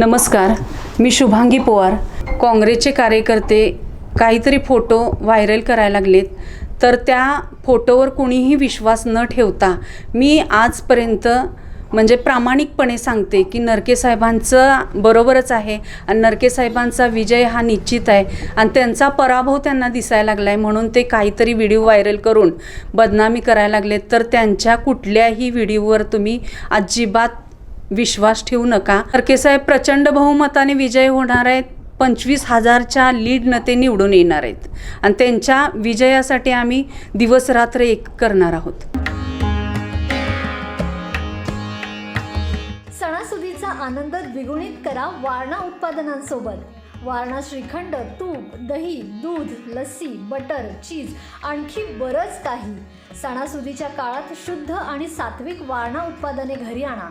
नमस्कार मी शुभांगी पोवार. काँग्रेसचे कार्यकर्ते काहीतरी फोटो व्हायरल करायला लागलेत. तर त्या फोटोवर कुणीही विश्वास न ठेवता मी आजपर्यंत म्हणजे प्रामाणिकपणे सांगते की नरके साहेबांचं बरोबरच आहे आणि नरके साहेबांचा विजय हा निश्चित आहे आणि त्यांचा पराभव त्यांना दिसायला लागला आहे म्हणून ते काहीतरी व्हिडिओ व्हायरल करून बदनामी करायला लागलेत. तर त्यांच्या कुठल्याही व्हिडिओवर तुम्ही अजिबात विश्वास ठेवू नका. साहेब प्रचंड बहुमताने विजय होणार आहेत. पंचवीस हजारच्या लीडनं ते निवडून येणार आहेत. आणि त्यांच्या विजयासाठी आम्ही दिवस रात्र एक करणार आहोत. सणासुदीचा आनंद द्विगुणित करा वारणा उत्पादनांसोबत. वारणा श्रीखंड तूप दही दूध लस्सी बटर चीज आणखी बरंच काही. सणासुदीच्या काळात शुद्ध आणि सात्विक वारणा उत्पादने घरी आणा.